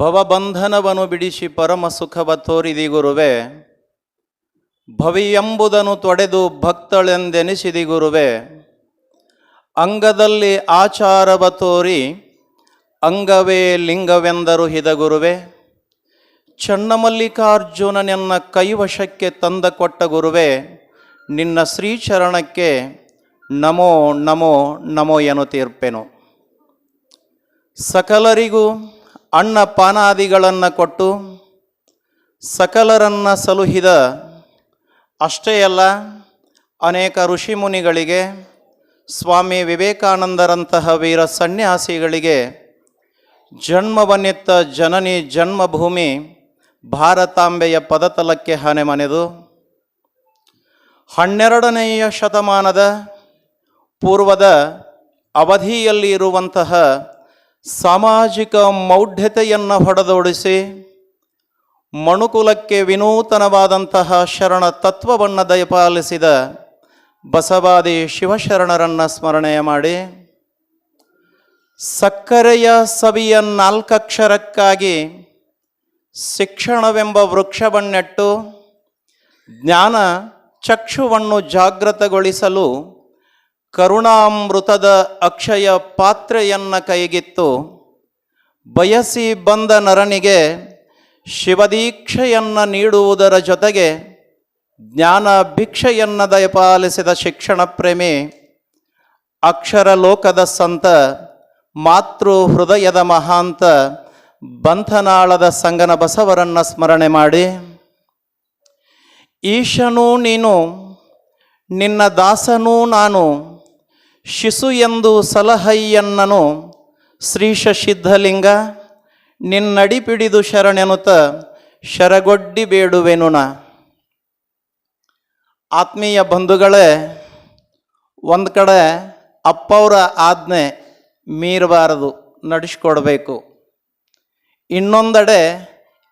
ಭವಬಂಧನವನ್ನು ಬಿಡಿಸಿ ಪರಮ ಸುಖವ ತೋರಿದಿ ಗುರುವೆ. ಭವಿಯೆಂಬುದನ್ನು ತೊಡೆದು ಭಕ್ತಳೆಂದೆನಿಸಿದಿ ಗುರುವೆ. ಅಂಗದಲ್ಲಿ ಆಚಾರವ ತೋರಿ ಅಂಗವೇ ಲಿಂಗವೆಂದರು ಹಿದ ಗುರುವೆ. ಚನ್ನಮಲ್ಲಿಕಾರ್ಜುನನೆನ್ನ ಕೈವಶಕ್ಕೆ ತಂದ ಕೊಟ್ಟ ಗುರುವೆ. ನಿನ್ನ ಶ್ರೀಚರಣಕ್ಕೆ ನಮೋ ನಮೋ ನಮೋ ಎನ್ನುತ್ತೀರ್ಪೆನು. ಸಕಲರಿಗೂ ಅನ್ನ ಪಾನಾದಿಗಳನ್ನು ಕೊಟ್ಟು ಸಕಲರನ್ನ ಸಲುಹಿದ ಅಷ್ಟೇ ಅಲ್ಲ ಅನೇಕ ಋಷಿ ಮುನಿಗಳಿಗೆ, ಸ್ವಾಮಿ ವಿವೇಕಾನಂದರಂತಹ ವೀರ ಸನ್ಯಾಸಿಗಳಿಗೆ ಜನ್ಮವನ್ನಿತ್ತ ಜನನಿ ಜನ್ಮಭೂಮಿ ಭಾರತಾಂಬೆಯ ಪದತಲಕ್ಕೆ ಹನೆ ಮನೆದು, ಹನ್ನೆರಡನೆಯ ಶತಮಾನದ ಪೂರ್ವದ ಅವಧಿಯಲ್ಲಿ ಇರುವಂತಹ ಸಾಮಾಜಿಕ ಮೌಢ್ಯತೆಯನ್ನು ಹೊಡೆದೋಡಿಸಿ ಮಣುಕುಲಕ್ಕೆ ವಿನೂತನವಾದಂತಹ ಶರಣ ತತ್ವವನ್ನು ದಯಪಾಲಿಸಿದ ಬಸವಾದಿ ಶಿವಶರಣರನ್ನು ಸ್ಮರಣೆಯ ಮಾಡಿ ಸಕ್ಕರೆಯ ಸವಿಯ ನಾಲ್ಕಕ್ಷರಕ್ಕಾಗಿ ಶಿಕ್ಷಣವೆಂಬ ವೃಕ್ಷವನ್ನೆಟ್ಟು ಜ್ಞಾನ ಚಕ್ಷುವನ್ನು ಜಾಗೃತಗೊಳಿಸಲು ಕರುಣಾಮೃತದ ಅಕ್ಷಯ ಪಾತ್ರೆಯನ್ನ ಕೈಗಿತ್ತು. ಬಯಸಿ ಬಂದ ನರನಿಗೆ ಶಿವದೀಕ್ಷೆಯನ್ನು ನೀಡುವುದರ ಜೊತೆಗೆ ಜ್ಞಾನ ಭಿಕ್ಷೆಯನ್ನು ದಯಪಾಲಿಸಿದ ಶಿಕ್ಷಣ ಪ್ರೇಮಿ ಅಕ್ಷರ ಲೋಕದ ಸಂತ, ಮಾತೃ ಹೃದಯದ ಮಹಾಂತ ಬಂಧನಾಳದ ಸಂಗನ ಬಸವರನ್ನ ಸ್ಮರಣೆ ಮಾಡಿ. ಈಶನೂ ನೀನು, ನಿನ್ನ ದಾಸನೂ ನಾನು ಶಿಶು ಎಂದು ಸಲಹಯ್ಯನ್ನನು ಶ್ರೀಶ ಸಿದ್ಧಲಿಂಗ ನಿನ್ನಡಿ ಪಿಡಿದು ಶರಣೆನುತ ಶರಗೊಡ್ಡಿ ಬೇಡುವೆನು ನಾ ಆತ್ಮೀಯ ಬಂಧುಗಳೇ, ಒಂದು ಕಡೆ ಅಪ್ಪವರ ಆಜ್ಞೆ ಮೀರಬಾರದು, ನಡೆಸ್ಕೊಡ್ಬೇಕು. ಇನ್ನೊಂದೆಡೆ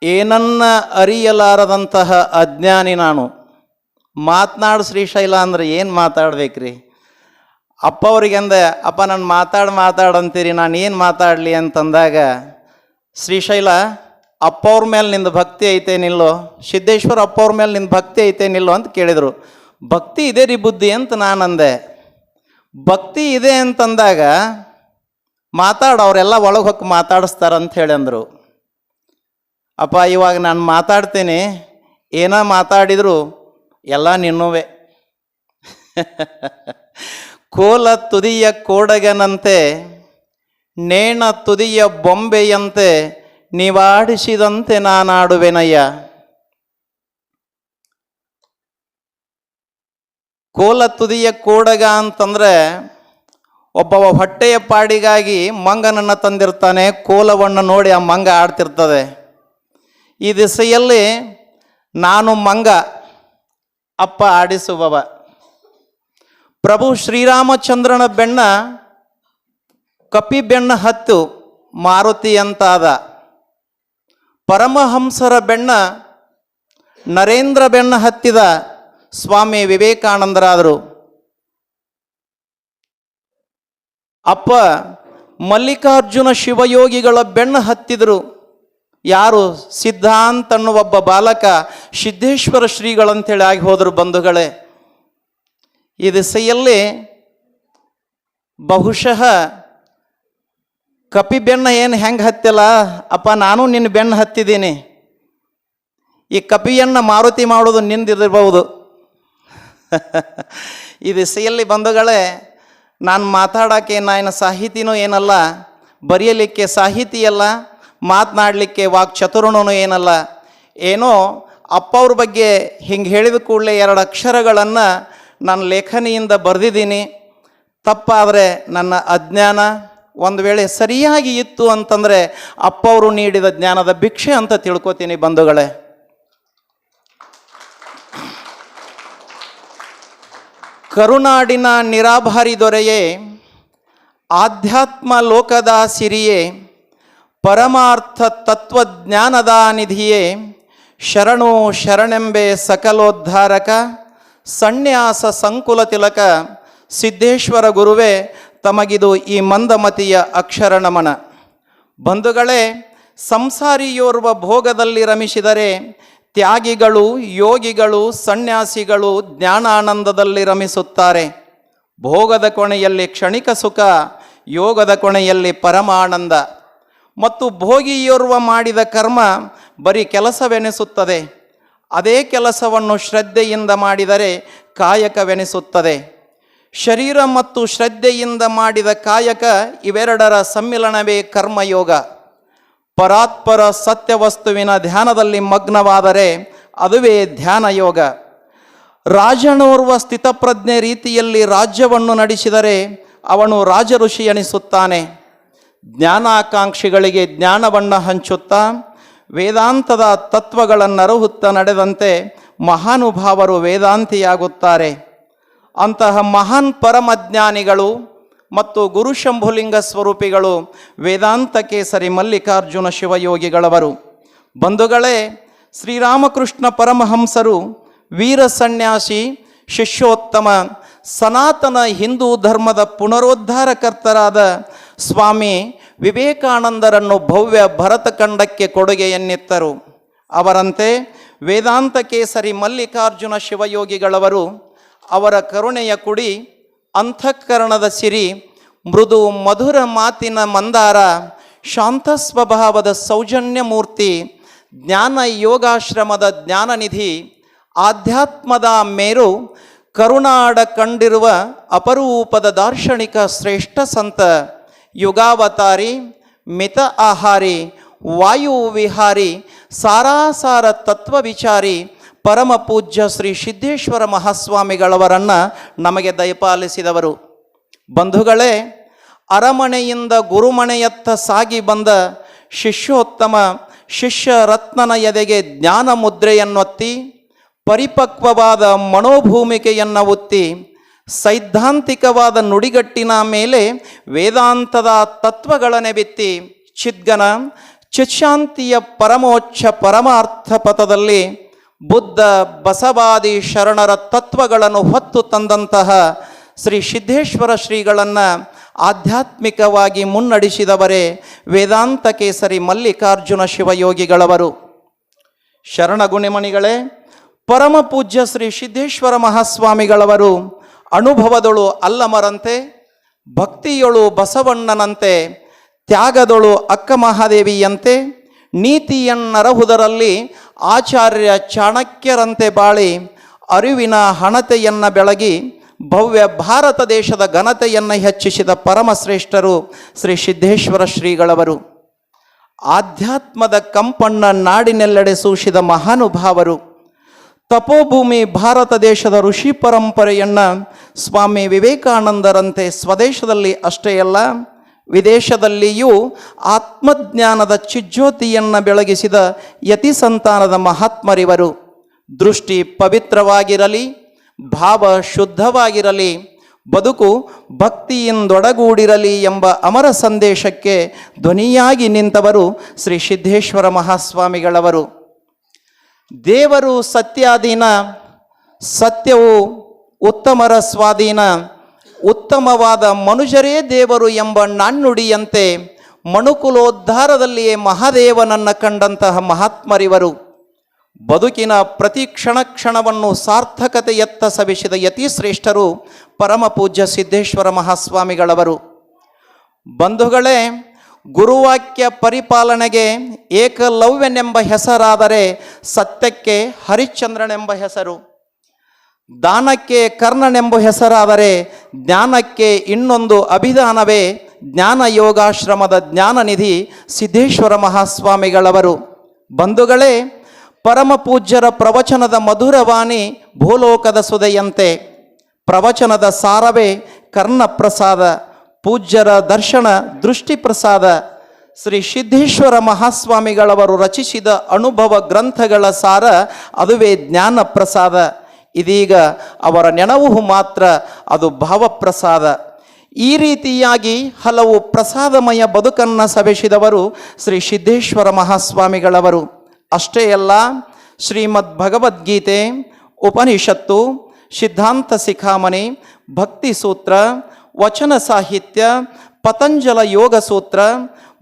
ಏನನ್ನ ಅರಿಯಲಾರದಂತಹ ಅಜ್ಞಾನಿ ನಾನು. ಮಾತನಾಡು ಶ್ರೀಶೈಲ ಅಂದ್ರೆ ಏನು ಮಾತಾಡ್ಬೇಕ್ರಿ? ಅಪ್ಪ ಅವ್ರಿಗೆ ಅಪ್ಪ, ನಾನು ಮಾತಾಡು ಮಾತಾಡಂತೀರಿ ನಾನು ಏನು ಮಾತಾಡಲಿ? ಅಂತಂದಾಗ ಶ್ರೀಶೈಲ ಅಪ್ಪ ಅವ್ರ ಮೇಲೆ ನಿಂದು ಭಕ್ತಿ ಐತೇನಿಲ್ಲೋ ಸಿದ್ದೇಶ್ವರ ಅಪ್ಪ ಅವ್ರ ಮೇಲೆ ನಿಂದು ಭಕ್ತಿ ಐತೇನಿಲ್ಲೋ ಅಂತ ಕೇಳಿದರು. ಭಕ್ತಿ ಇದೆ ರೀ ಬುದ್ಧಿ ಅಂತ ನಾನು ಅಂದೆ. ಭಕ್ತಿ ಇದೆ ಅಂತಂದಾಗ, ಮಾತಾಡು, ಅವರೆಲ್ಲ ಒಳಗೆ ಹೋಗಿ ಮಾತಾಡಿಸ್ತಾರಂತ ಹೇಳಿ ಅಂದರು. ಅಪ್ಪ, ಇವಾಗ ನಾನು ಮಾತಾಡ್ತೀನಿ, ಏನೋ ಮಾತಾಡಿದ್ರು, ಎಲ್ಲ ನಿನ್ನುವೆ. ಕೋಲ ತುದಿಯ ಕೋಡಗನಂತೆ, ನೇಣ ತುದಿಯ ಬೊಂಬೆಯಂತೆ ನೀವಾಡಿಸಿದಂತೆ ನಾನಾಡುವೆನಯ್ಯ. ಕೋಲ ತುದಿಯ ಕೋಡಗ ಅಂತಂದರೆ ಒಬ್ಬವ ಹೊಟ್ಟೆಯ ಪಾಡಿಗಾಗಿ ಮಂಗನನ್ನು ತಂದಿರ್ತಾನೆ, ಕೋಲವನ್ನು ನೋಡಿ ಆ ಮಂಗ ಆಡ್ತಿರ್ತದೆ. ಈ ದಿಸೆಯಲ್ಲಿ ನಾನು ಮಂಗ, ಅಪ್ಪ ಆಡಿಸುವವ. ಪ್ರಭು ಶ್ರೀರಾಮಚಂದ್ರನ ಬೆಣ್ಣ ಕಪಿ ಬೆಣ್ಣ ಹತ್ತು ಮಾರುತಿ ಅಂತಾದ ಪರಮಹಂಸರ ಬೆಣ್ಣ ನರೇಂದ್ರ ಬೆಣ್ಣ ಹತ್ತಿದ ಸ್ವಾಮಿ ವಿವೇಕಾನಂದರಾದರು. ಅಪ್ಪ, ಮಲ್ಲಿಕಾರ್ಜುನ ಶಿವಯೋಗಿಗಳ ಬೆಣ್ಣ ಹತ್ತಿದರು. ಯಾರು? ಸಿದ್ಧಾಂತ ಅನ್ನೋ ಒಬ್ಬ ಬಾಲಕ ಸಿದ್ದೇಶ್ವರ ಶ್ರೀಗಳಂತೇಳಿ ಆಗಿ ಹೋದರು ಬಂಧುಗಳೇ. ಈ ದಿಸೆಯಲ್ಲಿ ಬಹುಶಃ ಕಪಿ ಬೆನ್ನ ಏನು ಹೆಂಗೆ ಹತ್ತಿಲ್ಲ? ಅಪ್ಪ, ನಾನು ನಿನ್ನ ಬೆನ್ನು ಹತ್ತಿದ್ದೀನಿ. ಈ ಕಪಿಯನ್ನು ಮಾರುತಿ ಮಾಡೋದು ನಿಂದಿರಬಹುದು. ಈ ದಿಸೆಯಲ್ಲಿ ಬಂಧುಗಳೇ, ನಾನು ಮಾತಾಡೋಕ್ಕೆ ನಾನು ಸಾಹಿತಿನೂ ಏನಲ್ಲ, ಬರೆಯಲಿಕ್ಕೆ ಸಾಹಿತಿಯಲ್ಲ ಮಾತನಾಡಲಿಕ್ಕೆ ವಾಕ್ ಚತುರ್ಣನೂ ಏನಲ್ಲ. ಏನೋ ಅಪ್ಪ ಅವ್ರ ಬಗ್ಗೆ ಹಿಂಗೆ ಹೇಳಿದ ಕೂಡಲೇ ಎರಡು ಅಕ್ಷರಗಳನ್ನು ನಾನು ಲೇಖನಿಯಿಂದ ಬರೆದಿದ್ದೀನಿ. ತಪ್ಪಾದರೆ ನನ್ನ ಅಜ್ಞಾನ ಒಂದು ವೇಳೆ ಸರಿಯಾಗಿ ಇತ್ತು ಅಂತಂದರೆ ಅಪ್ಪ ಅವರು ನೀಡಿದ ಜ್ಞಾನದ ಭಿಕ್ಷೆ ಅಂತ ತಿಳ್ಕೊತೀನಿ ಬಂಧುಗಳೇ. ಕರುನಾಡಿನ ನಿರಾಭಾರಿ ದೊರೆಯೇ, ಆಧ್ಯಾತ್ಮ ಲೋಕದ ಸಿರಿಯೇ, ಪರಮಾರ್ಥ ತತ್ವಜ್ಞಾನದ ನಿಧಿಯೇ, ಶರಣು ಶರಣೆಂಬೆ ಸಕಲೋದ್ಧಾರಕ. ಸನ್ಯಾಸ ಸಂಕುಲ ತಿಲಕ ಸಿದ್ದೇಶ್ವರ ಗುರುವೇ, ತಮಗಿದು ಈ ಮಂದಮತಿಯ ಅಕ್ಷರ ನಮನ ಬಂಧುಗಳೇ, ಸಂಸಾರಿಯೋರ್ವ ಭೋಗದಲ್ಲಿ ರಮಿಸಿದರೆ, ತ್ಯಾಗಿಗಳು, ಯೋಗಿಗಳು, ಸನ್ಯಾಸಿಗಳು ಜ್ಞಾನಾನಂದದಲ್ಲಿ ರಮಿಸುತ್ತಾರೆ. ಭೋಗದ ಕೊನೆಯಲ್ಲಿ ಕ್ಷಣಿಕ ಸುಖ, ಯೋಗದ ಕೊನೆಯಲ್ಲಿ ಪರಮಾನಂದ. ಮತ್ತು ಭೋಗಿಯೋರ್ವ ಮಾಡಿದ ಕರ್ಮ ಬರೀ ಕೆಲಸವೆನಿಸುತ್ತದೆ. ಅದೇ ಕೆಲಸವನ್ನು ಶ್ರದ್ಧೆಯಿಂದ ಮಾಡಿದರೆ ಕಾಯಕವೆನಿಸುತ್ತದೆ. ಶರೀರ ಮತ್ತು ಶ್ರದ್ಧೆಯಿಂದ ಮಾಡಿದ ಕಾಯಕ ಇವೆರಡರ ಸಮ್ಮಿಲನವೇ ಕರ್ಮಯೋಗ. ಪರಾತ್ಪರ ಸತ್ಯವಸ್ತುವಿನ ಧ್ಯಾನದಲ್ಲಿ ಮಗ್ನವಾದರೆ ಅದುವೇ ಧ್ಯಾನಯೋಗ. ರಾಜನೋರ್ವ ಸ್ಥಿತಪ್ರಜ್ಞೆ ರೀತಿಯಲ್ಲಿ ರಾಜ್ಯವನ್ನು ನಡೆಸಿದರೆ ಅವನು ರಾಜಋಷಿ ಎನಿಸುತ್ತಾನೆ ಜ್ಞಾನಾಕಾಂಕ್ಷಿಗಳಿಗೆ ಜ್ಞಾನವನ್ನು ಹಂಚುತ್ತಾ ವೇದಾಂತದ ತತ್ವಗಳನ್ನರುಹುತ್ತ ನಡೆದಂತೆ ಮಹಾನುಭಾವರು ವೇದಾಂತಿಯಾಗುತ್ತಾರೆ. ಅಂತಹ ಮಹಾನ್ ಪರಮಜ್ಞಾನಿಗಳು ಮತ್ತು ಗುರು ಶಂಭುಲಿಂಗ ಸ್ವರೂಪಿಗಳು ವೇದಾಂತ ಕೇಸರಿ ಮಲ್ಲಿಕಾರ್ಜುನ ಶಿವಯೋಗಿಗಳವರು. ಬಂಧುಗಳೇ, ಶ್ರೀರಾಮಕೃಷ್ಣ ಪರಮಹಂಸರು, ವೀರ ಸನ್ಯಾಸಿ, ಶಿಷ್ಯೋತ್ತಮ, ಸನಾತನ ಹಿಂದೂ ಧರ್ಮದ ಪುನರುದ್ಧಾರಕರ್ತರಾದ ಸ್ವಾಮಿ ವಿವೇಕಾನಂದರನ್ನು ಭವ್ಯ ಭರತಖಂಡಕ್ಕೆ ಕೊಡುಗೆಯನ್ನಿತ್ತರು ಅವರಂತೆ ವೇದಾಂತ ಕೇಸರಿ ಮಲ್ಲಿಕಾರ್ಜುನ ಶಿವಯೋಗಿಗಳವರು ಅವರ ಕರುಣೆಯ ಕುಡಿ ಅಂತಃಕರಣದ ಸಿರಿ, ಮೃದು ಮಧುರ ಮಾತಿನ ಮಂದಾರ ಶಾಂತ ಸ್ವಭಾವದ ಸೌಜನ್ಯ ಮೂರ್ತಿ ಜ್ಞಾನ ಯೋಗಾಶ್ರಮದ ಜ್ಞಾನನಿಧಿ, ಆಧ್ಯಾತ್ಮದ ಮೇರು ಕರುಣಾಡ ಕಂಡಿರುವ ಅಪರೂಪದ ದಾರ್ಶನಿಕ ಶ್ರೇಷ್ಠ ಸಂತ ಯುಗಾವತಾರಿ, ಮಿತ ಆಹಾರಿ, ವಾಯು ವಿಹಾರಿ, ಸಾರಾಸಾರ ತತ್ವ ವಿಚಾರಿ, ಪರಮ ಪೂಜ್ಯ ಶ್ರೀ ಸಿದ್ದೇಶ್ವರ ಮಹಾಸ್ವಾಮಿಗಳವರನ್ನು ನಮಗೆ ದಯಪಾಲಿಸಿದವರು. ಬಂಧುಗಳೇ, ಅರಮನೆಯಿಂದ ಗುರುಮನೆಯತ್ತ ಸಾಗಿ ಬಂದ ಶಿಷ್ಯೋತ್ತಮ ಶಿಷ್ಯ ರತ್ನನ ಎದೆಗೆ ಜ್ಞಾನ ಮುದ್ರೆಯನ್ನೊತ್ತಿ ಪರಿಪಕ್ವವಾದ ಮನೋಭೂಮಿಕೆಯನ್ನು ಒತ್ತಿ ಸೈದ್ಧಾಂತಿಕವಾದ ನುಡಿಗಟ್ಟಿನ ಮೇಲೆ ವೇದಾಂತದ ತತ್ವಗಳನ್ನೇ ಬಿತ್ತಿ ಚಿದ್ಗನ ಚಿಶಾಂತಿಯ ಪರಮೋಚ್ಚ ಪರಮಾರ್ಥ ಪಥದಲ್ಲಿ ಬುದ್ಧ ಬಸವಾದಿ ಶರಣರ ತತ್ವಗಳನ್ನು ಹೊತ್ತು ತಂದಂತಹ ಶ್ರೀ ಸಿದ್ದೇಶ್ವರ ಶ್ರೀಗಳನ್ನು ಆಧ್ಯಾತ್ಮಿಕವಾಗಿ ಮುನ್ನಡೆಸಿದವರೇ ವೇದಾಂತ ಕೇಸರಿ ಮಲ್ಲಿಕಾರ್ಜುನ ಶಿವಯೋಗಿಗಳವರು. ಶರಣಗುಣಿಮಣಿಗಳೇ ಪರಮ ಪೂಜ್ಯ ಶ್ರೀ ಸಿದ್ದೇಶ್ವರ ಮಹಾಸ್ವಾಮಿಗಳವರು ಅನುಭವದಳು ಅಲ್ಲಮರಂತೆ, ಭಕ್ತಿಯೊಳು ಬಸವಣ್ಣನಂತೆ, ತ್ಯಾಗದೊಳು ಅಕ್ಕ ಮಹಾದೇವಿಯಂತೆ ನೀತಿಯನ್ನರಹುದರಲ್ಲಿ ಆಚಾರ್ಯ ಚಾಣಕ್ಯರಂತೆ ಬಾಳಿ ಅರಿವಿನ ಹಣತೆಯನ್ನ ಬೆಳಗಿ ಭವ್ಯ ಭಾರತ ದೇಶದ ಘನತೆಯನ್ನು ಹೆಚ್ಚಿಸಿದ ಪರಮಶ್ರೇಷ್ಠರು ಶ್ರೀ ಸಿದ್ದೇಶ್ವರ ಶ್ರೀಗಳವರು. ಆಧ್ಯಾತ್ಮದ ಕಂಪಣ್ಣ ನಾಡಿನೆಲ್ಲೆಡೆ ಸೂಸಿದ ಮಹಾನುಭಾವರು. ತಪೋಭೂಮಿ ಭಾರತ ದೇಶದ ಋಷಿ ಪರಂಪರೆಯನ್ನು ಸ್ವಾಮಿ ವಿವೇಕಾನಂದರಂತೆ ಸ್ವದೇಶದಲ್ಲಿ ಅಷ್ಟೇ ಅಲ್ಲ, ವಿದೇಶದಲ್ಲಿಯೂ ಆತ್ಮಜ್ಞಾನದ ಚಿಜ್ಯೋತಿಯನ್ನು ಬೆಳಗಿಸಿದ ಯತಿ ಸಂತಾನದ ಮಹಾತ್ಮರಿವರು. ದೃಷ್ಟಿ ಪವಿತ್ರವಾಗಿರಲಿ, ಭಾವ ಶುದ್ಧವಾಗಿರಲಿ, ಬದುಕು ಭಕ್ತಿಯಿಂದೊಡಗೂಡಿರಲಿ ಎಂಬ ಅಮರ ಸಂದೇಶಕ್ಕೆ ಧ್ವನಿಯಾಗಿ ನಿಂತವರು ಶ್ರೀ ಸಿದ್ದೇಶ್ವರ ಮಹಾಸ್ವಾಮಿಗಳವರು. ದೇವರು ಸತ್ಯಾಧೀನ, ಸತ್ಯವು ಉತ್ತಮರ ಸ್ವಾಧೀನ, ಉತ್ತಮವಾದ ಮನುಷ್ಯರೇ ದೇವರು ಎಂಬ ನಾಣ್ಣುಡಿಯಂತೆ ಮಣುಕುಲೋದ್ಧಾರದಲ್ಲಿಯೇ ಮಹಾದೇವನನ್ನು ಕಂಡಂತಹ ಮಹಾತ್ಮರಿವರು. ಬದುಕಿನ ಪ್ರತಿ ಕ್ಷಣ ಕ್ಷಣವನ್ನು ಸಾರ್ಥಕತೆಯತ್ತ ಸವಿಸಿದ ಯತಿಶ್ರೇಷ್ಠರು ಪರಮ ಪೂಜ್ಯ ಸಿದ್ದೇಶ್ವರ ಮಹಾಸ್ವಾಮಿಗಳವರು. ಬಂಧುಗಳೇ ಗುರುವಾಕ್ಯ ಪರಿಪಾಲನೆಗೆ ಏಕಲವ್ಯನೆಂಬ ಹೆಸರಾದರೆ ಸತ್ಯಕ್ಕೆ ಹರಿಶ್ಚಂದ್ರನೆಂಬ ಹೆಸರು. ದಾನಕ್ಕೆ ಕರ್ಣನೆಂಬ ಹೆಸರಾದರೆ ಜ್ಞಾನಕ್ಕೆ ಇನ್ನೊಂದು ಅಭಿಧಾನವೇ ಜ್ಞಾನ ಯೋಗಾಶ್ರಮದ ಜ್ಞಾನನಿಧಿ ಸಿದ್ದೇಶ್ವರ ಮಹಾಸ್ವಾಮಿಗಳವರು. ಬಂಧುಗಳೇ, ಪರಮ ಪೂಜ್ಯರ ಪ್ರವಚನದ ಮಧುರವಾಣಿ ಭೂಲೋಕದ ಸುದೆಯಂತೆ. ಪ್ರವಚನದ ಸಾರವೇ ಕರ್ಣಪ್ರಸಾದ. ಪೂಜ್ಯರ ದರ್ಶನ, ದೃಷ್ಟಿ ಪ್ರಸಾದ, ಶ್ರೀ ಸಿದ್ದೇಶ್ವರ ಮಹಾಸ್ವಾಮಿಗಳವರು ರಚಿಸಿದ ಅನುಭವ ಗ್ರಂಥಗಳ ಸಾರ, ಅದುವೇ ಜ್ಞಾನ ಪ್ರಸಾದ. ಇದೀಗ ಅವರ ನೆನವು ಮಾತ್ರ ಅದು ಭಾವಪ್ರಸಾದ ಈ ರೀತಿಯಾಗಿ ಹಲವು ಪ್ರಸಾದಮಯ ಬದುಕನ್ನು ಸವೆಸಿದವರು ಶ್ರೀ ಸಿದ್ದೇಶ್ವರ ಮಹಾಸ್ವಾಮಿಗಳವರು. ಅಷ್ಟೇ ಅಲ್ಲ, ಶ್ರೀಮದ್ ಭಗವದ್ಗೀತೆ, ಉಪನಿಷತ್ತು, ಸಿದ್ಧಾಂತ ಶಿಖಾಮಣಿ, ಭಕ್ತಿ ಸೂತ್ರ ವಚನ ಸಾಹಿತ್ಯ, ಪತಂಜಲ ಯೋಗ ಸೂತ್ರ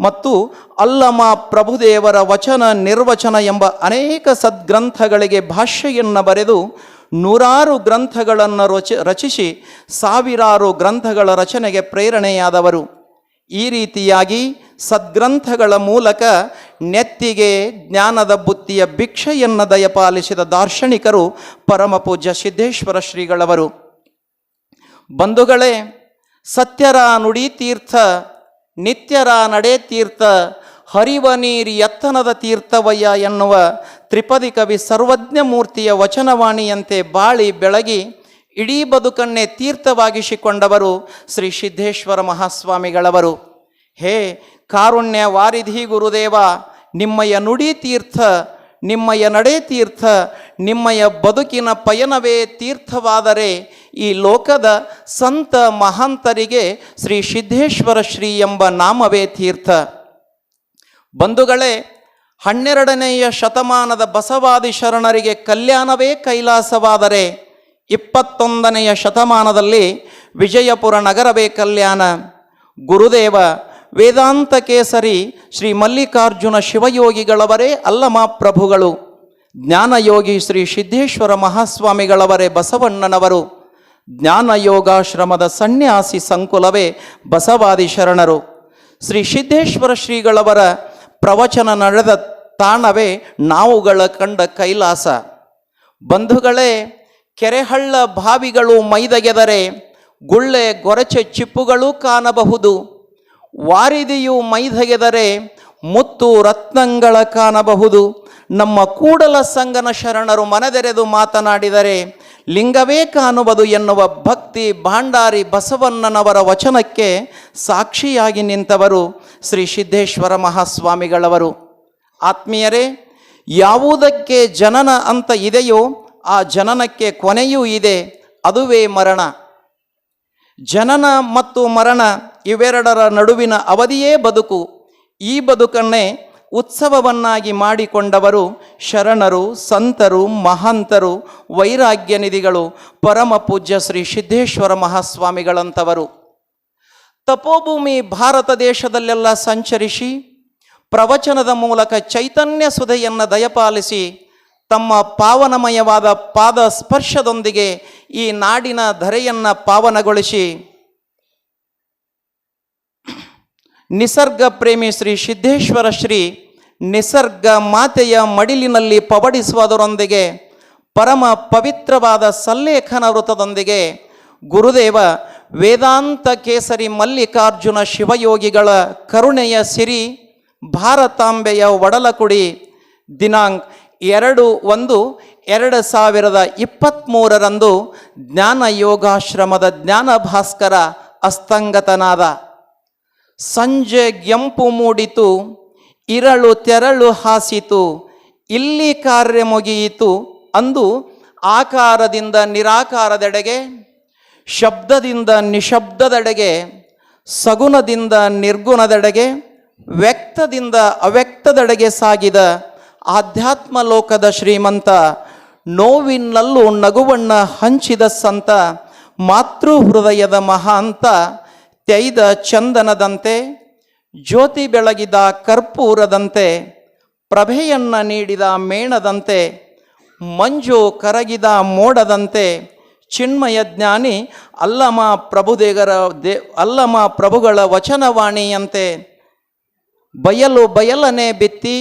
ಮತ್ತು ಅಲ್ಲಮ ಪ್ರಭುದೇವರ ವಚನ ನಿರ್ವಚನ ಎಂಬ ಅನೇಕ ಸದ್ಗ್ರಂಥಗಳಿಗೆ ಭಾಷ್ಯವನ್ನು ಬರೆದು ನೂರಾರು ಗ್ರಂಥಗಳನ್ನು ರಚ, ರಚಿಸಿ ಸಾವಿರಾರು ಗ್ರಂಥಗಳ ರಚನೆಗೆ ಪ್ರೇರಣೆಯಾದವರು. ಈ ರೀತಿಯಾಗಿ ಸದ್ಗ್ರಂಥಗಳ ಮೂಲಕ ನೆತ್ತಿಗೆ ಜ್ಞಾನದ ಬುತ್ತಿಯ ಭಿಕ್ಷೆಯನ್ನು ದಯಪಾಲಿಸಿದ ದಾರ್ಶನಿಕರು ಪರಮಪೂಜ್ಯ ಸಿದ್ದೇಶ್ವರ ಶ್ರೀಗಳವರು. ಬಂಧುಗಳೇ ಸತ್ಯರ ನುಡಿ ತೀರ್ಥ, ನಿತ್ಯರ ನಡೆ ತೀರ್ಥ, ಹರಿವ ನೀರಿ ಎತ್ತನದ ತೀರ್ಥವಯ್ಯ ಎನ್ನುವ ತ್ರಿಪದಿ ಕವಿ ಸರ್ವಜ್ಞ ಮೂರ್ತಿಯ ವಚನವಾಣಿಯಂತೆ ಬಾಳಿ ಬೆಳಗಿ ಇಡೀ ಬದುಕನ್ನೇ ತೀರ್ಥವಾಗಿಸಿಕೊಂಡವರು ಶ್ರೀ ಸಿದ್ದೇಶ್ವರ ಮಹಾಸ್ವಾಮಿಗಳವರು. ಹೇ ಕಾರುಣ್ಯ ವಾರಿಧಿ ಗುರುದೇವ, ನಿಮ್ಮಯ ನುಡಿ ತೀರ್ಥ, ನಿಮ್ಮಯ ನಡೆ ತೀರ್ಥ, ನಿಮ್ಮಯ ಬದುಕಿನ ಪಯಣವೇ ತೀರ್ಥವಾದರೆ ಈ ಲೋಕದ ಸಂತ ಮಹಾಂತರಿಗೆ ಶ್ರೀ ಸಿದ್ದೇಶ್ವರ ಶ್ರೀ ಎಂಬ ನಾಮವೇ ತೀರ್ಥ. ಬಂಧುಗಳೇ, ಹನ್ನೆರಡನೆಯ ಶತಮಾನದ ಬಸವಾದಿ ಶರಣರಿಗೆ ಕಲ್ಯಾಣವೇ ಕೈಲಾಸವಾದರೆ ಇಪ್ಪತ್ತೊಂದನೆಯ ಶತಮಾನದಲ್ಲಿ ವಿಜಯಪುರ ನಗರವೇ ಕಲ್ಯಾಣ. ಗುರುದೇವ, ವೇದಾಂತ ಕೇಸರಿ, ಶ್ರೀ ಮಲ್ಲಿಕಾರ್ಜುನ ಶಿವಯೋಗಿಗಳವರೇ ಅಲ್ಲಮ ಪ್ರಭುಗಳು. ಜ್ಞಾನಯೋಗಿ ಶ್ರೀ ಸಿದ್ದೇಶ್ವರ ಮಹಾಸ್ವಾಮಿಗಳವರೇ ಬಸವಣ್ಣನವರು. ಜ್ಞಾನಯೋಗಾಶ್ರಮದ ಸನ್ಯಾಸಿ ಸಂಕುಲವೇ ಬಸವಾದಿ ಶರಣರು. ಶ್ರೀ ಸಿದ್ದೇಶ್ವರ ಶ್ರೀಗಳವರ ಪ್ರವಚನ ನಡೆದ ತಾಣವೇ ನಾವುಗಳ ಕಂಡ ಕೈಲಾಸ. ಬಂಧುಗಳೇ, ಕೆರೆಹಳ್ಳ ಬಾವಿಗಳು ಮೈದಗೆದರೆ ಗುಳ್ಳೆ ಗೊರಚೆ ಚಿಪ್ಪುಗಳೂ ಕಾಣಬಹುದು. ವಾರಿದಿಯು ಮೈದಗೆದರೆ ಮುತ್ತು ರತ್ನಗಳ ಕಾಣಬಹುದು. ನಮ್ಮ ಕೂಡಲ ಸಂಗನ ಶರಣರು ಮನದೆರೆದು ಮಾತನಾಡಿದರೆ ಲಿಂಗವೇ ಕಾಣುವುದು ಎನ್ನುವ ಭಕ್ತಿ ಭಾಂಡಾರಿ ಬಸವಣ್ಣನವರ ವಚನಕ್ಕೆ ಸಾಕ್ಷಿಯಾಗಿ ನಿಂತವರು ಶ್ರೀ ಸಿದ್ದೇಶ್ವರ ಮಹಾಸ್ವಾಮಿಗಳವರು. ಆತ್ಮೀಯರೇ, ಯಾವುದಕ್ಕೆ ಜನನ ಅಂತ ಇದೆಯೋ ಆ ಜನನಕ್ಕೆ ಕೊನೆಯೂ ಇದೆ, ಅದುವೇ ಮರಣ. ಜನನ ಮತ್ತು ಮರಣ ಇವೆರಡರ ನಡುವಿನ ಅವಧಿಯೇ ಬದುಕು. ಈ ಬದುಕನ್ನೇ ಉತ್ಸವವನ್ನಾಗಿ ಮಾಡಿಕೊಂಡವರು ಶರಣರು, ಸಂತರು, ಮಹಾಂತರು, ವೈರಾಗ್ಯ ನಿಧಿಗಳು, ಪರಮ ಪೂಜ್ಯ ಶ್ರೀ ಸಿದ್ದೇಶ್ವರ ಮಹಾಸ್ವಾಮಿಗಳಂಥವರು ತಪೋಭೂಮಿ ಭಾರತ ದೇಶದಲ್ಲೆಲ್ಲ ಸಂಚರಿಸಿ, ಪ್ರವಚನದ ಮೂಲಕ ಚೈತನ್ಯ ಸುಧೆಯನ್ನು ದಯಪಾಲಿಸಿ, ತಮ್ಮ ಪಾವನಮಯವಾದ ಪಾದ ಸ್ಪರ್ಶದೊಂದಿಗೆ ಈ ನಾಡಿನ ಧರೆಯನ್ನು ಪಾವನಗೊಳಿಸಿ ನಿಸರ್ಗ ಪ್ರೇಮಿ ಶ್ರೀ ಸಿದ್ದೇಶ್ವರ ಶ್ರೀ ನಿಸರ್ಗ ಮಾತೆಯ ಮಡಿಲಿನಲ್ಲಿ ಪವಡಿಸುವುದರೊಂದಿಗೆ ಪರಮ ಪವಿತ್ರವಾದ ಸಲ್ಲೇಖನ ವೃತ್ತದೊಂದಿಗೆ ಗುರುದೇವ ವೇದಾಂತ ಕೇಸರಿ ಮಲ್ಲಿಕಾರ್ಜುನ ಶಿವಯೋಗಿಗಳ ಕರುಣೆಯ ಸಿರಿ ಭಾರತಾಂಬೆಯ ಒಡಲಕುಡಿ ದಿನಾಂಕ್ ಎರಡು ಒಂದು ಎರಡು ಸಾವಿರದ ಇಪ್ಪತ್ತ್ಮೂರರಂದು ಜ್ಞಾನ ಯೋಗಾಶ್ರಮದ ಜ್ಞಾನ ಭಾಸ್ಕರ ಅಸ್ತಂಗತನಾದ ಸಂಜೆ ಗೆಂಪು ಮೂಡಿತು, ಇರಳು ತೆರಳು ಹಾಸಿತು, ಇಲ್ಲಿ ಕಾರ್ಯ ಮುಗಿಯಿತು ಅಂದು ಆಕಾರದಿಂದ ನಿರಾಕಾರದೆಡೆಗೆ, ಶಬ್ದದಿಂದ ನಿಶಬ್ದದೆಡೆಗೆ, ಸಗುಣದಿಂದ ನಿರ್ಗುಣದೆಡೆಗೆ, ವ್ಯಕ್ತದಿಂದ ಅವ್ಯಕ್ತದೆಡೆಗೆ ಸಾಗಿದ ಆಧ್ಯಾತ್ಮ ಲೋಕದ ಶ್ರೀಮಂತ, ನೋವಿನಲ್ಲೂ ನಗುವಣ್ಣ ಹಂಚಿದ ಸಂತ ಮಾತೃ ಹೃದಯದ ಮಹಾಂತ ತೆಯ್ದ ಚಂದನದಂತೆ, ಜ್ಯೋತಿ ಬೆಳಗಿದ ಕರ್ಪೂರದಂತೆ, ಪ್ರಭೆಯನ್ನ ನೀಡಿದ ಮೇಣದಂತೆ, ಮಂಜು ಕರಗಿದ ಮೋಡದಂತೆ, ಚಿನ್ಮಯ ಜ್ಞಾನಿ ಅಲ್ಲಮ ಪ್ರಭುದೇಗರ ದೇ, ಅಲ್ಲಮ ಪ್ರಭುಗಳ ವಚನವಾಣಿಯಂತೆ, ಬಯಲು ಬಯಲನೆ ಬಿತ್ತಿ,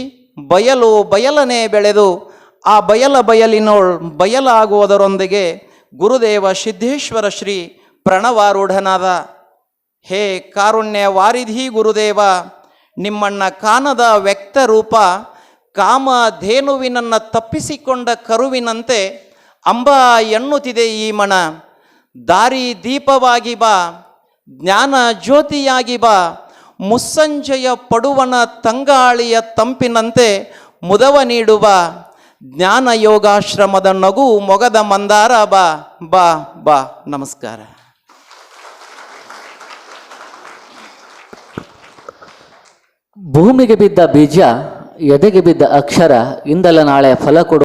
ಬಯಲು ಬಯಲನೆ ಬೆಳೆದು, ಆ ಬಯಲ ಬಯಲಿನೋಳ್ ಬಯಲಾಗುವುದರೊಂದಿಗೆ ಗುರುದೇವ ಸಿದ್ಧೇಶ್ವರ ಶ್ರೀ ಪ್ರಣವಾರೂಢನಾದ ಹೇ ಕಾರುಣ್ಯ ವಾರಿಧಿ ಗುರುದೇವ, ನಿಮ್ಮಣ್ಣ ಕಾನದ ವ್ಯಕ್ತ ರೂಪ ಕಾಮ ಧೇನುವಿನನ್ನ ತಪ್ಪಿಸಿಕೊಂಡ ಕರುವಿನಂತೆ ಅಂಬ ಎಣ್ಣುತ್ತಿದೆ ಈ ಮಣ ದಾರಿ ದೀಪವಾಗಿ ಬಾ, ಜ್ಞಾನ ಜ್ಯೋತಿಯಾಗಿ ಬಾ, ಮುಸ್ಸಂಜೆಯ ಪಡುವನ ತಂಗಾಳಿಯ ತಂಪಿನಂತೆ ಮುದವ ನೀಡುವ ಜ್ಞಾನ ಯೋಗಾಶ್ರಮದ ನಗು ಮೊಗದ ಮಂದಾರ ಬಾ ಬಾ ಬಾ, ನಮಸ್ಕಾರ. ಭೂಮಿಗೆ ಬಿದ್ದ ಬೀಜ ಎದೆಗೆ ಬಿದ್ದ ಅಕ್ಷರ ಇಂದಲ ನಾಳೆ ಫಲ ಕೊಡು